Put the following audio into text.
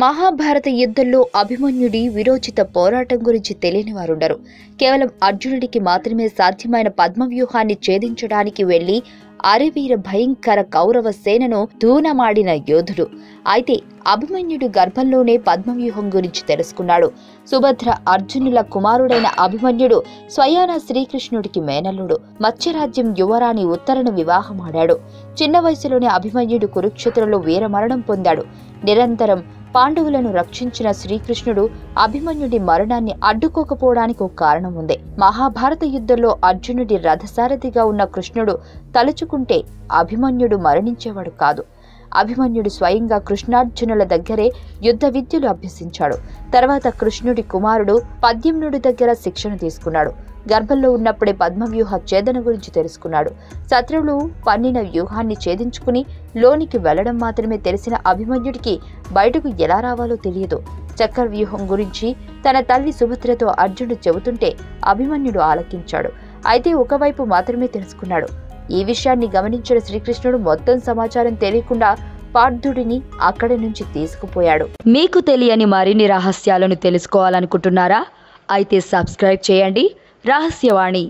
మహాభారత యుద్ధంలో అభిమన్యుడి విరోచిత పోరాటం గురించి తెలియని వారుండరు. కేవలం అర్జునుడికి మాత్రమే సాధ్యమైన పద్మవ్యూహాన్ని ఛేదించడానికి వెళ్ళి అరివీర భయంకర కౌరవ సేనను దూనమాడిన యోధుడు. అయితే అభిమన్యుడు గర్భంలోనే పద్మవ్యూహం గురించి తెలుసుకున్నాడు. సుభద్ర అర్జునుల కుమారుడైన అభిమన్యుడు స్వయాన శ్రీకృష్ణుడికి మేనల్లుడు. మత్స్యరాజ్యం యువరాణి ఉత్తరను వివాహమాడాడు. చిన్న వయసులోనే అభిమన్యుడు కురుక్షేత్రంలో వీరమరణం పొందాడు. నిరంతరం పాండవులను రక్షించిన శ్రీకృష్ణుడు అభిమన్యుడి మరణాన్ని అడ్డుకోకపోవడానికి ఒక కారణం ఉంది. మహాభారత యుద్ధంలో అర్జునుడి రథసారథిగా ఉన్న కృష్ణుడు తలుచుకుంటే అభిమన్యుడు మరణించేవాడు కాదు. అభిమన్యుడు స్వయంగా కృష్ణార్జునుల దగ్గరే యుద్ధ విద్యలు అభ్యసించాడు. తర్వాత కృష్ణుడి కుమారుడు పద్యమ్నుడి దగ్గర శిక్షణ తీసుకున్నాడు. గర్భంలో ఉన్నప్పుడే పద్మవ్యూహ ఛేదన గురించి తెలుసుకున్నాడు. శత్రువులు పన్నిన వ్యూహాన్ని ఛేదించుకుని లోనికి వెళ్ళడం మాత్రమే తెలిసిన అభిమన్యుడికి బయటకు ఎలా రావాలో తెలియదు. చక్ర వ్యూహం గురించి తన తల్లి సుభద్రతో అర్జునుడు చెబుతుంటే అభిమన్యుడు ఆలకించాడు. అయితే ఒకవైపు మాత్రమే తెలుసుకున్నాడు. ఈ విషయాన్ని గమనించిన శ్రీకృష్ణుడు మొత్తం సమాచారం తెలియకుండా పార్థుడిని అక్కడి నుంచి తీసుకుపోయాడు. మీకు తెలియని మరిన్ని రహస్యాలను తెలుసుకోవాలనుకుంటున్నారా? అయితే సబ్స్క్రైబ్ చేయండి. ರಹಸ್ಯವಾಣಿ